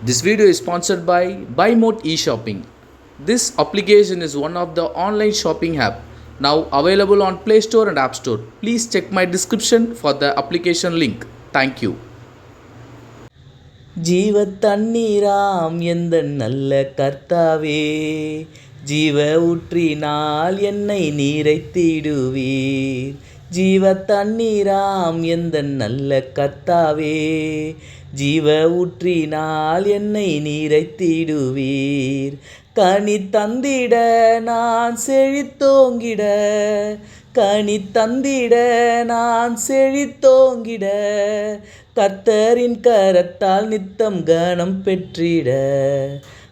This video is sponsored by BuyMode eShopping. This application is one of the online shopping app now available on Play Store and App Store. Please check my description for the application link. Thank you. ஜீவ தண்ணீராம் எந்த நல்ல கர்த்தாவே ஜீவ ஊற்றினால் என்னை நீரைத்திடுவீர் ஜீவ தண்ணீராம் எந்த நல்ல கர்த்தாவே ஜீவ ஊற்றினால் என்னை நீரைத்திடுவீர் கனி தந்திட நான் செழித்தோங்கிட கனி தந்திட நான் செழித்தோங்கிட கர்த்தரின் கரத்தால் நித்தம் கனம் பெற்றிட.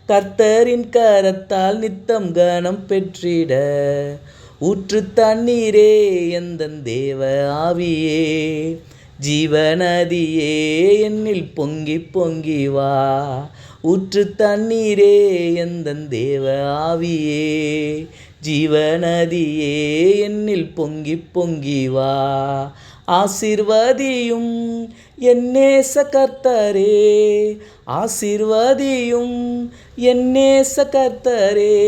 கர்த்தரின் கரத்தால் நித்தம் கனம் பெற்றிட. ஊற்று தண்ணீரே எந்தன் தேவ ஆவியே? ஜீவநதியே என்னில் பொங்கி பொங்கி வா. ஊற்று தண்ணீரே எந்தன் தேவ ஆவியே? ஜீவநதியே என்னில் பொங்கி பொங்கி வா. ஆசிர்வதியும் என்னேச கர்த்தரே ஆசிர்வதியும் என்னேச கர்த்தரே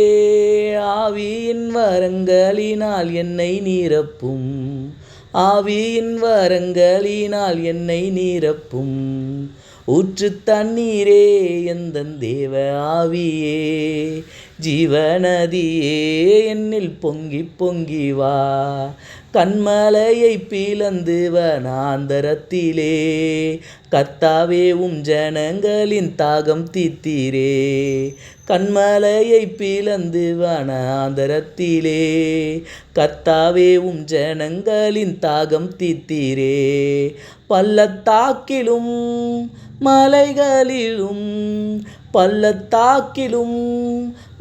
ஆவியின் வரங்களினால் என்னை நீரப்பும். ஆவியின் வரங்களினால் என்னை நீரப்பும். ஊற்று தண்ணீரே எந்த தேவ ஆவியே ஜீவநதியே என்னில் பொங்கி பொங்கி வா. கண்மலையை பிளந்து வனாந்தரத்திலே கத்தாவே உம் ஜனங்களின் தாகம் தீத்தீரே கண்மலையை பிளந்து வனாந்தரத்திலே கத்தாவே உம் ஜனங்களின் தாகம் தீத்தீரே பள்ளத்தாக்கிலும் மலைகளிலும் பள்ளத்தாக்கிலும்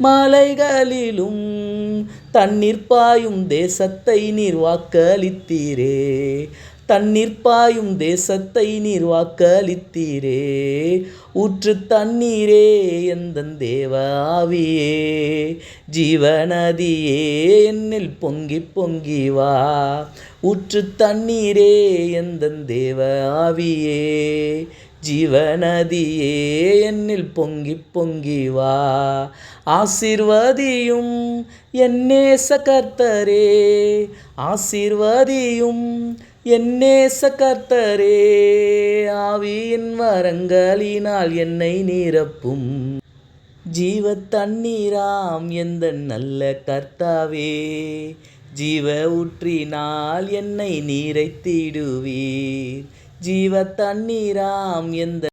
மலைகளிலும் தண்ணீர் பாயும் தேசத்தை நீர் வாக்களித்தீரே தண்ணீர் பாயும் தேசத்தை நீர் வாக்களித்தீரே ஊற்று தண்ணீரே எந்த தேவாவியே. ஜீவநதியே என்னில் பொங்கி பொங்கி வா. ஊற்று தண்ணீரே எந்த தேவாவியே. ஆவியே ஜீவநதியே என்னில் பொங்கி பொங்கி வா. ஆசிர்வதியும் என்னேச கர்த்தரே ஆசிர்வதியும் என்னேச கர்த்தரே ஆவியின் வரங்களினால் என்னை நிரப்பும். ஜீவ தண்ணீராம் எந்த நல்ல கர்த்தாவே. ஜீவ ஊற்றினால் என்னை நீரைத்திடுவீர் ஜீவ தண்ணீராம் எந்த